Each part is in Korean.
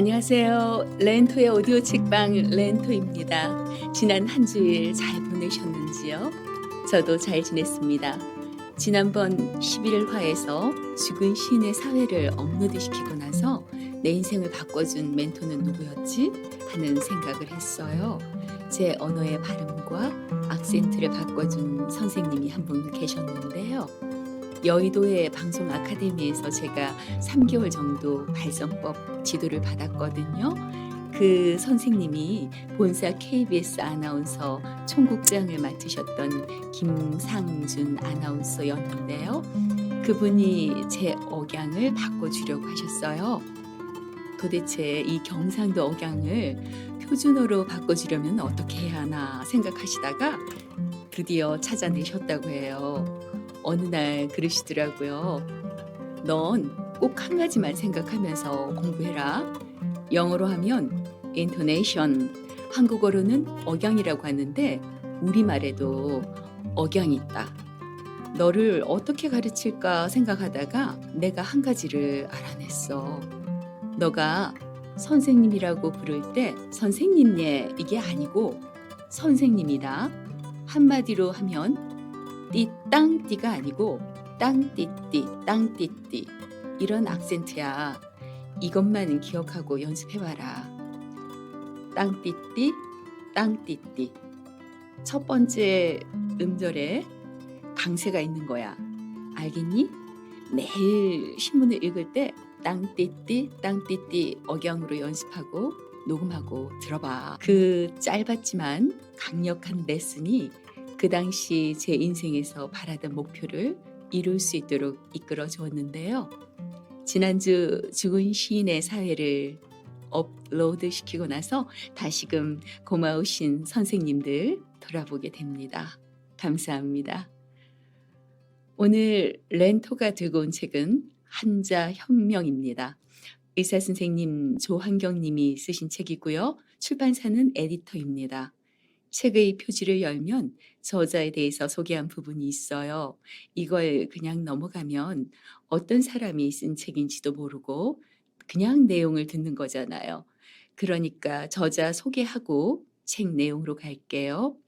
안녕하세요. 렌토의 오디오 책방 렌토입니다. 지난 한 주일 잘 보내셨는지요? 저도 잘 지냈습니다. 지난번 11화에서 죽은 시인의 사회를 업로드 시키고 나서 내 인생을 바꿔준 멘토는 누구였지? 하는 생각을 했어요. 제 언어의 발음과 악센트를 바꿔준 선생님이 한 분 계셨는데요. 여의도의 방송 아카데미에서 제가 3개월 정도 발성법 지도를 받았거든요. 그 선생님이 본사 KBS 아나운서 총국장을 맡으셨던 김상준 아나운서였는데요. 그분이 제 억양을 바꿔주려고 하셨어요. 도대체 이 경상도 억양을 표준어로 바꿔주려면 어떻게 해야 하나 생각하시다가 드디어 찾아내셨다고 해요. 어느 날 그러시더라고요. 넌 꼭 한 가지만 생각하면서 공부해라. 영어로 하면 intonation, 한국어로는 억양이라고 하는데 우리말에도 억양이 있다. 너를 어떻게 가르칠까 생각하다가 내가 한 가지를 알아냈어. 너가 선생님이라고 부를 때 선생님 예 이게 아니고 선생님이다. 한마디로 하면 띠 땅띠가 아니고 땅띠띠 땅띠띠 이런 악센트야. 이것만 기억하고 연습해봐라. 땅띠띠 땅띠띠 첫 번째 음절에 강세가 있는 거야. 알겠니? 매일 신문을 읽을 때 땅띠띠 땅띠띠 억양으로 연습하고 녹음하고 들어봐. 그 짧았지만 강력한 레슨이 그 당시 제 인생에서 바라던 목표를 이룰 수 있도록 이끌어 주었는데요. 지난주 죽은 시인의 사회를 업로드 시키고 나서 다시금 고마우신 선생님들 돌아보게 됩니다. 감사합니다. 오늘 렌토가 들고 온 책은 한자 혁명입니다. 의사 선생님 조한경 님이 쓰신 책이고요. 출판사는 에디터입니다. 책의 표지를 열면 저자에 대해서 소개한 부분이 있어요. 이걸 그냥 넘어가면 어떤 사람이 쓴 책인지도 모르고 그냥 내용을 듣는 거잖아요. 그러니까 저자 소개하고 책 내용으로 갈게요.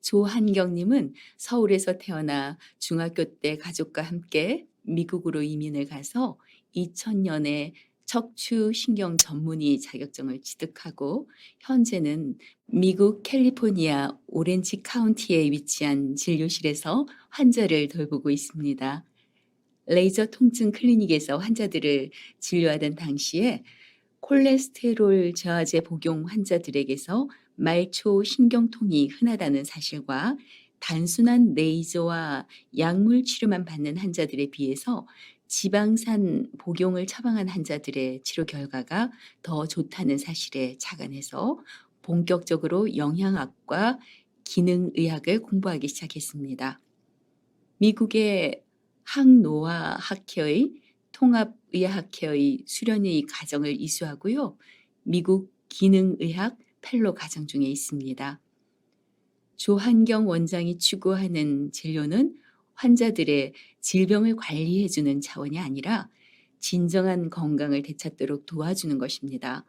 조한경님은 서울에서 태어나 중학교 때 가족과 함께 미국으로 이민을 가서 2000년에 척추 신경 전문의 자격증을 취득하고 현재는 미국 캘리포니아 오렌지 카운티에 위치한 진료실에서 환자를 돌보고 있습니다. 레이저 통증 클리닉에서 환자들을 진료하던 당시에 콜레스테롤 저하제 복용 환자들에게서 말초 신경통이 흔하다는 사실과 단순한 레이저와 약물 치료만 받는 환자들에 비해서 지방산 복용을 처방한 환자들의 치료 결과가 더 좋다는 사실에 착안해서 본격적으로 영양학과 기능의학을 공부하기 시작했습니다. 미국의 항노화 학회의 통합의학회의 수련의 과정을 이수하고요. 미국 기능의학 펠로 과정 중에 있습니다. 조한경 원장이 추구하는 진료는 환자들의 질병을 관리해주는 차원이 아니라 진정한 건강을 되찾도록 도와주는 것입니다.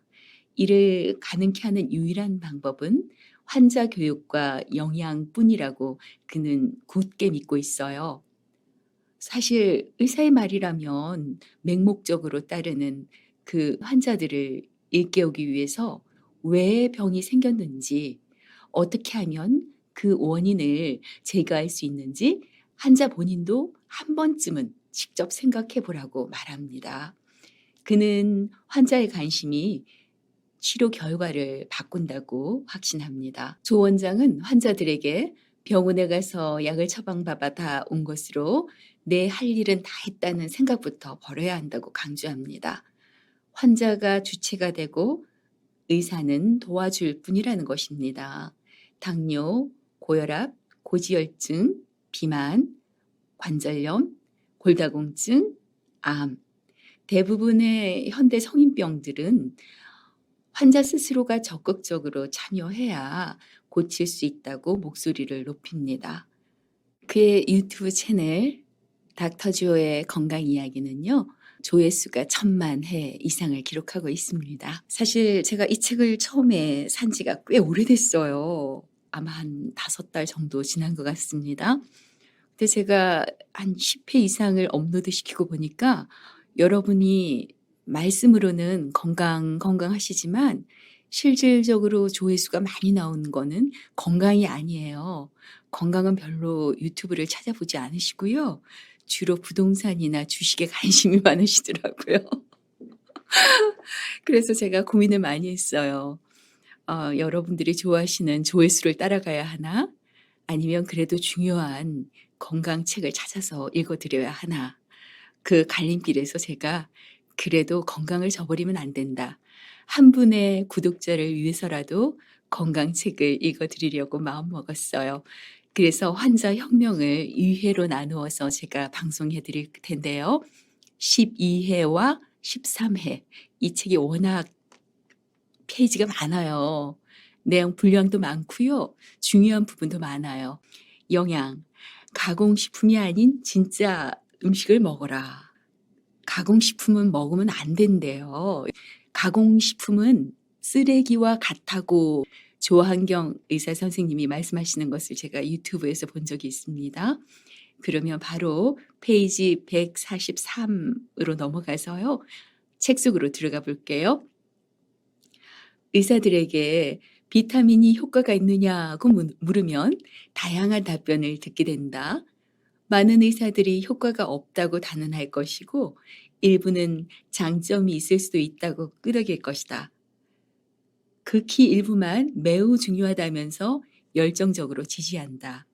이를 가능케 하는 유일한 방법은 환자 교육과 영양뿐이라고 그는 굳게 믿고 있어요. 사실 의사의 말이라면 맹목적으로 따르는 그 환자들을 일깨우기 위해서 왜 병이 생겼는지 어떻게 하면 그 원인을 제거할 수 있는지 환자 본인도 한 번쯤은 직접 생각해 보라고 말합니다. 그는 환자의 관심이 치료 결과를 바꾼다고 확신합니다. 조 원장은 환자들에게 병원에 가서 약을 처방받아 온 것으로 내 할 일은 다 했다는 생각부터 버려야 한다고 강조합니다. 환자가 주체가 되고 의사는 도와줄 뿐이라는 것입니다. 당뇨, 고혈압, 고지혈증, 비만, 관절염, 골다공증, 암. 대부분의 현대 성인병들은 환자 스스로가 적극적으로 참여해야 고칠 수 있다고 목소리를 높입니다. 그의 유튜브 채널 닥터주오의 건강 이야기는요. 조회수가 천만 회 이상을 기록하고 있습니다. 사실 제가 이 책을 처음에 산 지가 꽤 오래됐어요. 아마 한 다섯 달 정도 지난 것 같습니다. 근데 제가 한 10회 이상을 업로드 시키고 보니까 여러분이 말씀으로는 건강, 건강하시지만 실질적으로 조회수가 많이 나오는 거는 건강이 아니에요. 건강은 별로 유튜브를 찾아보지 않으시고요. 주로 부동산이나 주식에 관심이 많으시더라고요. 그래서 제가 고민을 많이 했어요. 어, 여러분들이 좋아하시는 조회수를 따라가야 하나? 아니면 그래도 중요한 건강책을 찾아서 읽어드려야 하나? 그 갈림길에서 제가 그래도 건강을 저버리면 안 된다. 한 분의 구독자를 위해서라도 건강책을 읽어드리려고 마음먹었어요. 그래서 환자 혁명을 2회로 나누어서 제가 방송해 드릴 텐데요. 12회와 13회. 이 책이 워낙 페이지가 많아요. 내용 분량도 많고요. 중요한 부분도 많아요. 영양. 가공식품이 아닌 진짜 음식을 먹어라. 가공식품은 먹으면 안 된대요. 가공식품은 쓰레기와 같다고 조한경 의사 선생님이 말씀하시는 것을 제가 유튜브에서 본 적이 있습니다. 그러면 바로 페이지 143으로 넘어가서요. 책 속으로 들어가 볼게요. 의사들에게 비타민이 효과가 있느냐고 문- 물으면 다양한 답변을 듣게 된다. 많은 의사들이 효과가 없다고 단언할 것이고 일부는 장점이 있을 수도 있다고 끄덕일 것이다. 극히 일부만 매우 중요하다면서 열정적으로 지지한다.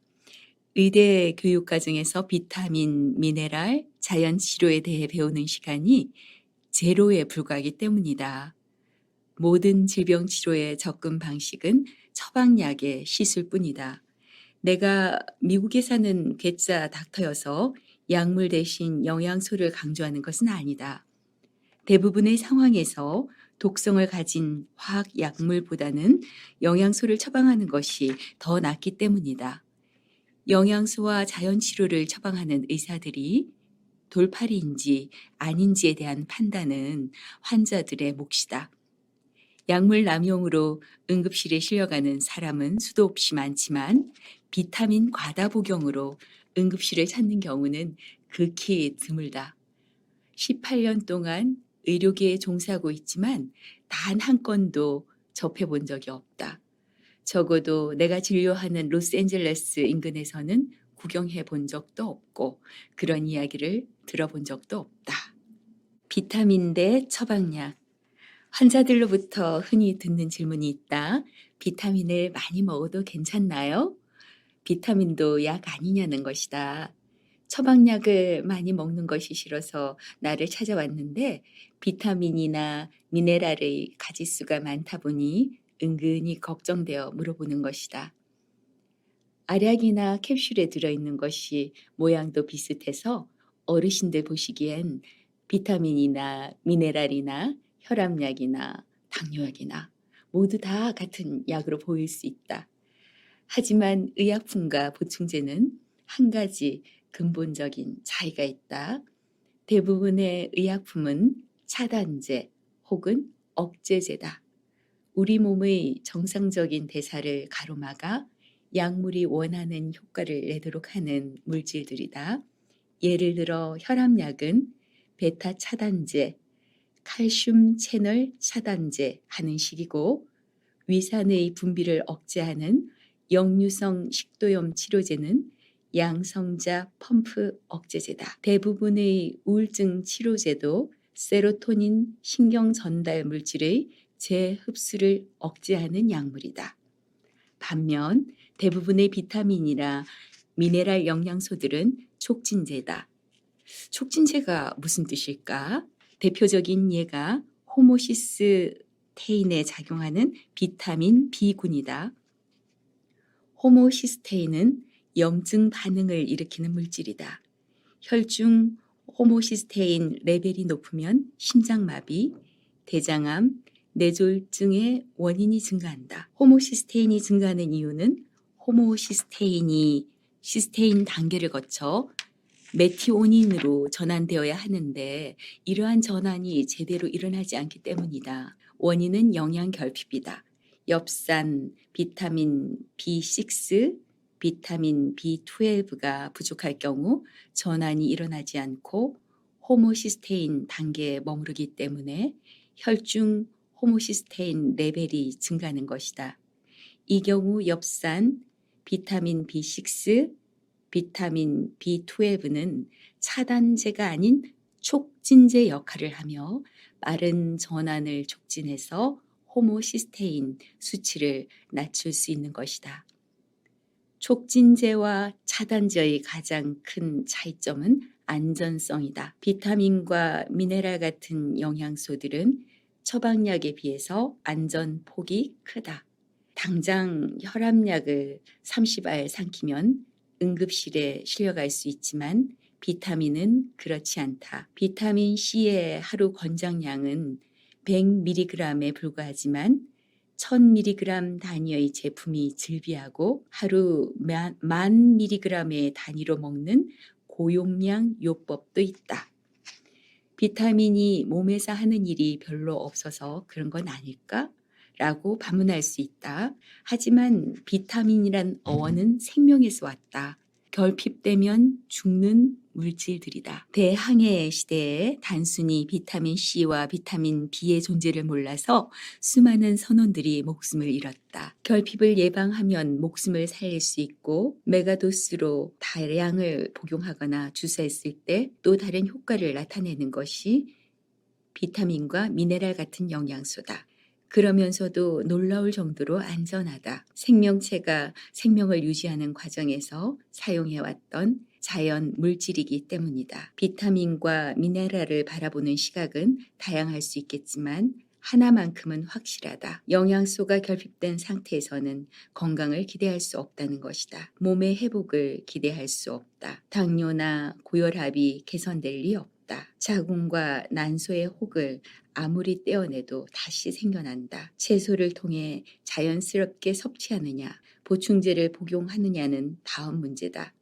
의대 교육 과정에서 비타민, 미네랄, 자연 치료에 대해 배우는 시간이 제로에 불과하기 때문이다. 모든 질병 치료의 접근 방식은 처방약의 시술뿐이다. 내가 미국에 사는 괴짜 닥터여서 약물 대신 영양소를 강조하는 것은 아니다. 대부분의 상황에서 독성을 가진 화학 약물보다는 영양소를 처방하는 것이 더 낫기 때문이다. 영양소와 자연 치료를 처방하는 의사들이 돌팔이인지 아닌지에 대한 판단은 환자들의 몫이다. 약물 남용으로 응급실에 실려가는 사람은 수도 없이 많지만 비타민 과다 복용으로 응급실을 찾는 경우는 극히 드물다. 18년 동안 의료계에 종사하고 있지만 단 한 건도 접해본 적이 없다. 적어도 내가 진료하는 로스앤젤레스 인근에서는 구경해 본 적도 없고 그런 이야기를 들어본 적도 없다. 비타민 대 처방약. 환자들로부터 흔히 듣는 질문이 있다. 비타민을 많이 먹어도 괜찮나요? 비타민도 약 아니냐는 것이다. 처방약을 많이 먹는 것이 싫어서 나를 찾아왔는데 비타민이나 미네랄의 가지수가 많다 보니 은근히 걱정되어 물어보는 것이다. 알약이나 캡슐에 들어있는 것이 모양도 비슷해서 어르신들 보시기엔 비타민이나 미네랄이나 혈압약이나 당뇨약이나 모두 다 같은 약으로 보일 수 있다. 하지만 의약품과 보충제는 한 가지 근본적인 차이가 있다. 대부분의 의약품은 차단제 혹은 억제제다. 우리 몸의 정상적인 대사를 가로막아 약물이 원하는 효과를 내도록 하는 물질들이다. 예를 들어 혈압약은 베타 차단제, 칼슘 채널 차단제 하는 식이고 위산의 분비를 억제하는 역류성 식도염 치료제는 양성자 펌프 억제제다. 대부분의 우울증 치료제도 세로토닌 신경 전달 물질의 재흡수를 억제하는 약물이다. 반면 대부분의 비타민이나 미네랄 영양소들은 촉진제다. 촉진제가 무슨 뜻일까? 대표적인 예가 호모시스 테인에 작용하는 비타민 B군이다. 호모시스테인은 염증 반응을 일으키는 물질이다. 혈중 호모시스테인 레벨이 높으면 심장마비, 대장암, 뇌졸중의 원인이 증가한다. 호모시스테인이 증가하는 이유는 호모시스테인이 시스테인 단계를 거쳐 메티오닌으로 전환되어야 하는데 이러한 전환이 제대로 일어나지 않기 때문이다. 원인은 영양 결핍이다. 엽산, 비타민 B6, 비타민 B12가 부족할 경우 전환이 일어나지 않고 호모시스테인 단계에 머무르기 때문에 혈중 호모시스테인 레벨이 증가하는 것이다. 이 경우 엽산, 비타민 B6, 비타민 B12는 차단제가 아닌 촉진제 역할을 하며 빠른 전환을 촉진해서 호모시스테인 수치를 낮출 수 있는 것이다. 촉진제와 차단제의 가장 큰 차이점은 안전성이다. 비타민과 미네랄 같은 영양소들은 처방약에 비해서 안전 폭이 크다. 당장 혈압약을 30알 삼키면 응급실에 실려갈 수 있지만 비타민은 그렇지 않다. 비타민 C의 하루 권장량은 100mg에 불과하지만 1000mg 단위의 제품이 즐비하고 하루 만, 만 mg의 단위로 먹는 고용량 요법도 있다. 비타민이 몸에서 하는 일이 별로 없어서 그런 건 아닐까? 라고 반문할 수 있다. 하지만 비타민이란 어원은 생명에서 왔다. 결핍되면 죽는 물질들이다. 대항해 시대에 단순히 비타민 C와 비타민 B의 존재를 몰라서 수많은 선원들이 목숨을 잃었다. 결핍을 예방하면 목숨을 살릴 수 있고 메가도스로 다량을 복용하거나 주사했을 때 또 다른 효과를 나타내는 것이 비타민과 미네랄 같은 영양소다. 그러면서도 놀라울 정도로 안전하다. 생명체가 생명을 유지하는 과정에서 사용해왔던 자연 물질이기 때문이다. 비타민과 미네랄을 바라보는 시각은 다양할 수 있겠지만 하나만큼은 확실하다. 영양소가 결핍된 상태에서는 건강을 기대할 수 없다는 것이다. 몸의 회복을 기대할 수 없다. 당뇨나 고혈압이 개선될 리 없다. 자궁과 난소의 혹을 아무리 떼어내도 다시 생겨난다. 채소를 통해 자연스럽게 섭취하느냐, 보충제를 복용하느냐는 다음 문제다.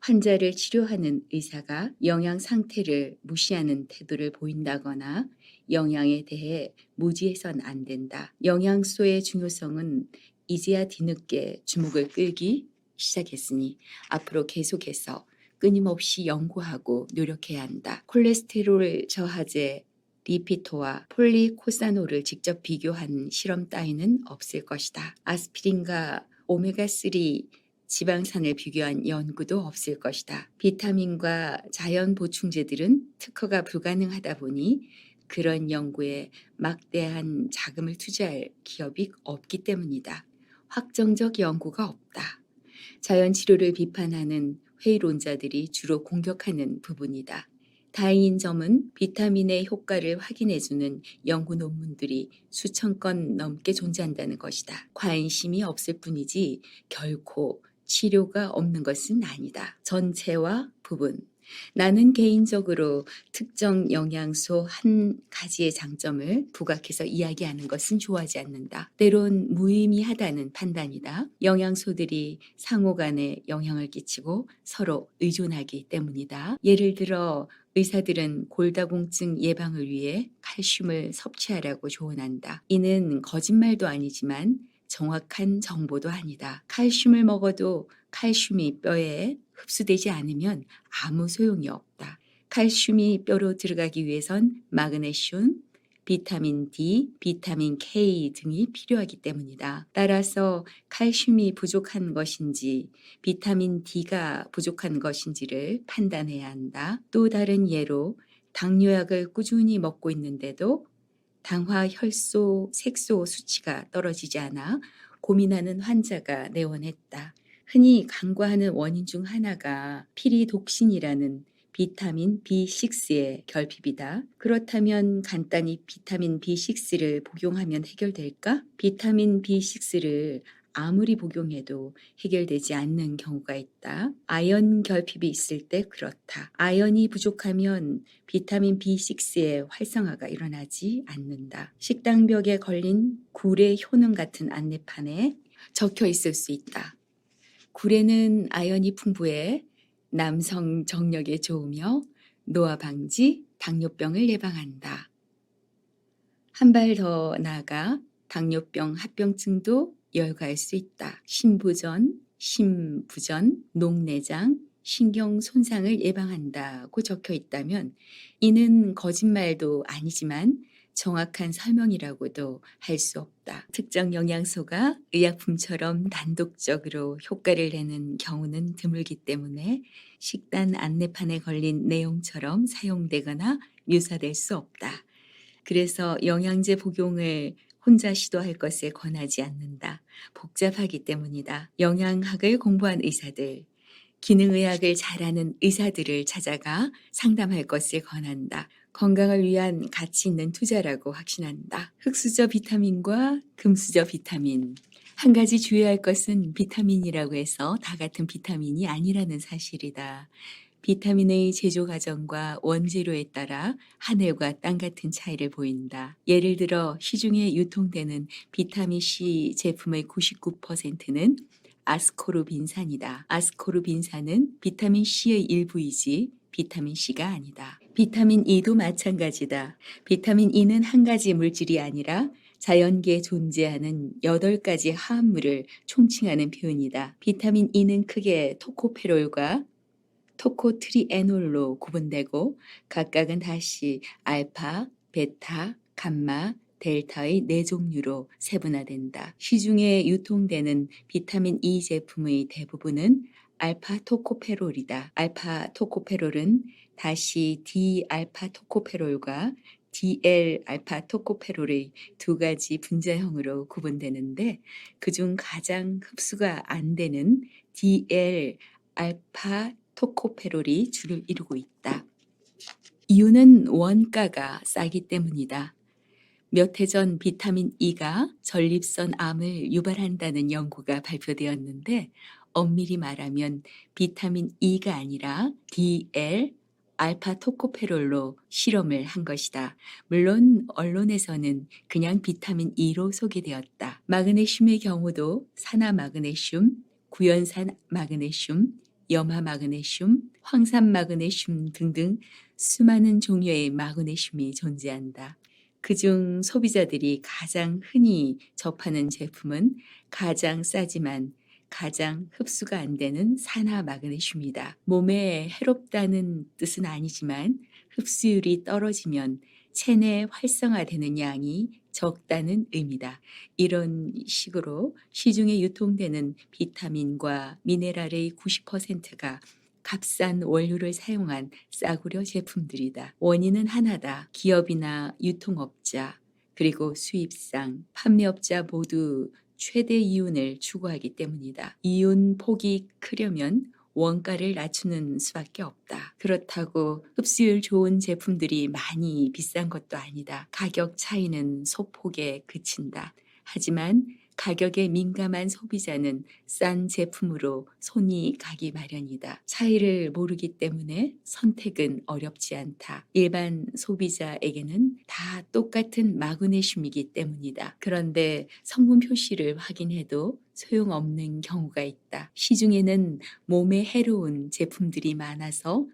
환자를 치료하는 의사가 영양 상태를 무시하는 태도를 보인다거나 영양에 대해 무지해선 안 된다. 영양소의 중요성은 이제야 뒤늦게 주목을 끌기 시작했으니 앞으로 계속해서 끊임없이 연구하고 노력해야 한다. 콜레스테롤 저하제 리피토와 폴리코사노를 직접 비교한 실험 따위는 없을 것이다. 아스피린과 오메가3 지방산을 비교한 연구도 없을 것이다. 비타민과 자연 보충제들은 특허가 불가능하다 보니 그런 연구에 막대한 자금을 투자할 기업이 없기 때문이다. 확정적 연구가 없다. 자연 치료를 비판하는 회의론자들이 주로 공격하는 부분이다. 다행인 점은 비타민의 효과를 확인해주는 연구 논문들이 수천 건 넘게 존재한다는 것이다. 관심이 없을 뿐이지 결코 치료가 없는 것은 아니다. 전체와 부분. 나는 개인적으로 특정 영양소 한 가지의 장점을 부각해서 이야기하는 것은 좋아하지 않는다. 때론 무의미하다는 판단이다. 영양소들이 상호 간에 영향을 끼치고 서로 의존하기 때문이다. 예를 들어 의사들은 골다공증 예방을 위해 칼슘을 섭취하라고 조언한다. 이는 거짓말도 아니지만 정확한 정보도 아니다. 칼슘을 먹어도 칼슘이 뼈에 흡수되지 않으면 아무 소용이 없다. 칼슘이 뼈로 들어가기 위해선 마그네슘, 비타민 D, 비타민 K 등이 필요하기 때문이다. 따라서 칼슘이 부족한 것인지 비타민 D가 부족한 것인지를 판단해야 한다. 또 다른 예로 당뇨약을 꾸준히 먹고 있는데도 당화 혈소, 색소 수치가 떨어지지 않아 고민하는 환자가 내원했다. 흔히 간과하는 원인 중 하나가 피리독신이라는 비타민 B6의 결핍이다. 그렇다면 간단히 비타민 B6를 복용하면 해결될까? 비타민 B6를 아무리 복용해도 해결되지 않는 경우가 있다. 아연 결핍이 있을 때 그렇다. 아연이 부족하면 비타민 B6의 활성화가 일어나지 않는다. 식당벽에 걸린 굴의 효능 같은 안내판에 적혀 있을 수 있다. 굴에는 아연이 풍부해 남성 정력에 좋으며 노화 방지, 당뇨병을 예방한다. 한 발 더 나아가 당뇨병 합병증도 열거할 수 있다. 심부전, 심부전, 녹내장, 신경 손상을 예방한다고 적혀 있다면 이는 거짓말도 아니지만 정확한 설명이라고도 할 수 없다. 특정 영양소가 의약품처럼 단독적으로 효과를 내는 경우는 드물기 때문에 식단 안내판에 걸린 내용처럼 사용되거나 묘사될 수 없다. 그래서 영양제 복용을 혼자 시도할 것을 권하지 않는다. 복잡하기 때문이다. 영양학을 공부한 의사들, 기능의학을 잘하는 의사들을 찾아가 상담할 것을 권한다. 건강을 위한 가치 있는 투자라고 확신한다. 흑수저 비타민과 금수저 비타민. 한 가지 주의할 것은 비타민이라고 해서 다 같은 비타민이 아니라는 사실이다. 비타민의 제조 과정과 원재료에 따라 하늘과 땅 같은 차이를 보인다. 예를 들어 시중에 유통되는 비타민 C 제품의 99%는 아스코르빈산이다. 아스코르빈산은 비타민 C의 일부이지 비타민 C가 아니다. 비타민 E도 마찬가지다. 비타민 E는 한 가지 물질이 아니라 자연계에 존재하는 8가지 화합물을 총칭하는 표현이다. 비타민 E는 크게 토코페롤과 토코트리에놀로 구분되고 각각은 다시 알파, 베타, 감마, 델타의 네 종류로 세분화된다. 시중에 유통되는 비타민 E 제품의 대부분은 알파 토코페롤이다. 알파 토코페롤은 다시 D 알파 토코페롤과 DL 알파 토코페롤의 두 가지 분자형으로 구분되는데 그중 가장 흡수가 안 되는 DL 알파 토코페롤이 주를 이루고 있다. 이유는 원가가 싸기 때문이다. 몇 해 전 비타민 E가 전립선 암을 유발한다는 연구가 발표되었는데 엄밀히 말하면 비타민 E가 아니라 DL 알파 토코페롤로 실험을 한 것이다. 물론 언론에서는 그냥 비타민 E로 소개되었다. 마그네슘의 경우도 산화 마그네슘, 구연산 마그네슘, 염화 마그네슘, 황산 마그네슘 등등 수많은 종류의 마그네슘이 존재한다. 그중 소비자들이 가장 흔히 접하는 제품은 가장 싸지만 가장 흡수가 안 되는 산화 마그네슘이다. 몸에 해롭다는 뜻은 아니지만 흡수율이 떨어지면 체내 활성화되는 양이 적다는 의미다. 이런 식으로 시중에 유통되는 비타민과 미네랄의 90%가 값싼 원료를 사용한 싸구려 제품들이다. 원인은 하나다. 기업이나 유통업자, 그리고 수입상, 판매업자 모두 최대 이윤을 추구하기 때문이다. 이윤 폭이 크려면 원가를 낮추는 수밖에 없다. 그렇다고 흡수율 좋은 제품들이 많이 비싼 것도 아니다. 가격 차이는 소폭에 그친다. 하지만 가격에 민감한 소비자는 싼 제품으로 손이 가기 마련이다. 차이를 모르기 때문에 선택은 어렵지 않다. 일반 소비자에게는 다 똑같은 마그네슘이기 때문이다. 그런데 성분 표시를 확인해도 소용없는 경우가 있다. 시중에는 몸에 해로운 제품들이 많아서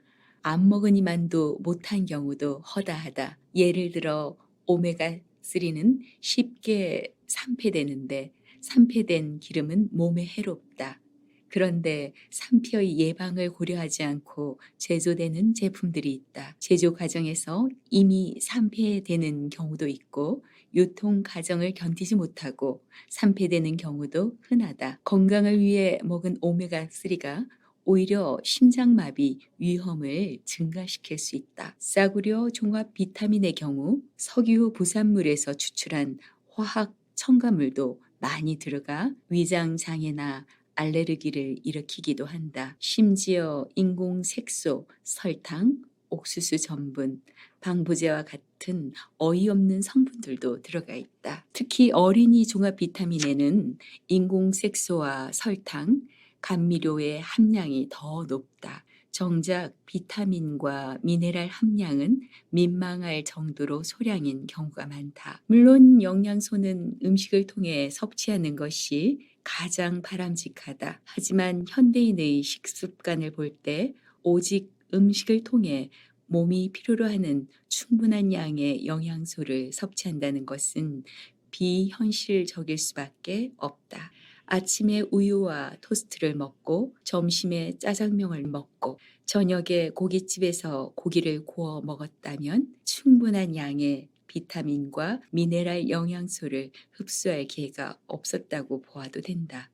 안 먹으니만도 못한 경우도 허다하다. 예를 들어 오메가3는 쉽게 산패되는데 산패된 기름은 몸에 해롭다. 그런데 산피의 예방을 고려하지 않고 제조되는 제품들이 있다. 제조 과정에서 이미 산패되는 경우도 있고 유통 과정을 견디지 못하고 산패되는 경우도 흔하다. 건강을 위해 먹은 오메가3가 오히려 심장마비 위험을 증가시킬 수 있다. 싸구려 종합 비타민의 경우 석유 부산물에서 추출한 화학 첨가물도 많이 들어가 위장 장애나 알레르기를 일으키기도 한다. 심지어 인공 색소, 설탕, 옥수수 전분, 방부제와 같은 어이없는 성분들도 들어가 있다. 특히 어린이 종합 비타민에는 인공 색소와 설탕, 감미료의 함량이 더 높다. 정작 비타민과 미네랄 함량은 민망할 정도로 소량인 경우가 많다. 물론 영양소는 음식을 통해 섭취하는 것이 가장 바람직하다. 하지만 현대인의 식습관을 볼 때 오직 음식을 통해 몸이 필요로 하는 충분한 양의 영양소를 섭취한다는 것은 비현실적일 수밖에 없다. 아침에 우유와 토스트를 먹고 점심에 짜장면을 먹고 저녁에 고깃집에서 고기를 구워 먹었다면 충분한 양의 비타민과 미네랄 영양소를 흡수할 기회가 없었다고 보아도 된다.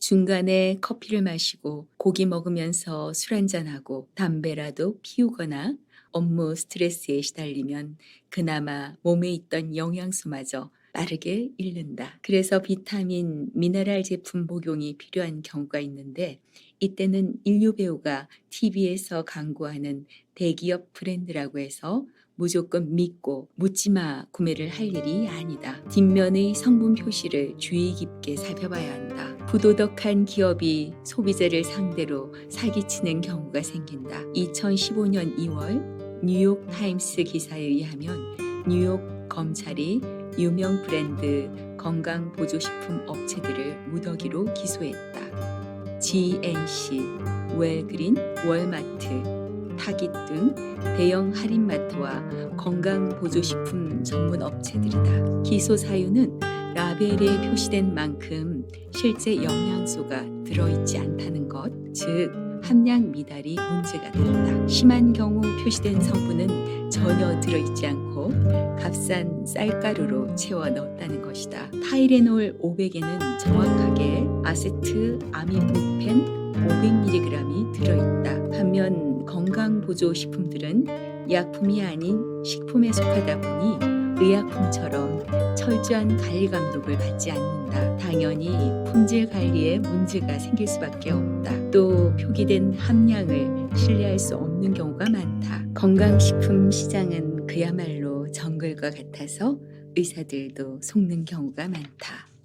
중간에 커피를 마시고 고기 먹으면서 술 한잔하고 담배라도 피우거나 업무 스트레스에 시달리면 그나마 몸에 있던 영양소마저 빠르게 잃는다. 그래서 비타민, 미네랄 제품 복용이 필요한 경우가 있는데 이때는 인류 배우가 TV에서 광고하는 대기업 브랜드라고 해서 무조건 믿고 묻지마 구매를 할 일이 아니다. 뒷면의 성분 표시를 주의 깊게 살펴봐야 한다. 부도덕한 기업이 소비자를 상대로 사기치는 경우가 생긴다. 2015년 2월 뉴욕 타임스 기사에 의하면 뉴욕 검찰이 유명 브랜드 건강 보조식품 업체들을 무더기로 기소했다. GNC, 웰그린, 월마트, 타깃 등 대형 할인마트와 건강 보조식품 전문 업체들이다. 기소 사유는 라벨에 표시된 만큼 실제 영양소가 들어있지 않다는 것, 즉 함량 미달이 문제가 된다. 심한 경우 표시된 성분은 전혀 들어있지 않고 값싼 쌀가루로 채워 넣었다는 것이다. 타이레놀 500에는 정확하게 아세트 아미보펜 500mg이 들어있다. 반면 건강보조식품들은 약품이 아닌 식품에 속하다 보니 의약품처럼 철저한 관리 감독을 받지 않는다. 당연히 품질 관리에 문제가 생길 수밖에 없다. 또 표기된 함량을 신뢰할 수 없는 경우가 많다. 건강식품 시장은 그야말로 정글과 같아서 의사들도 속는 경우가 많다.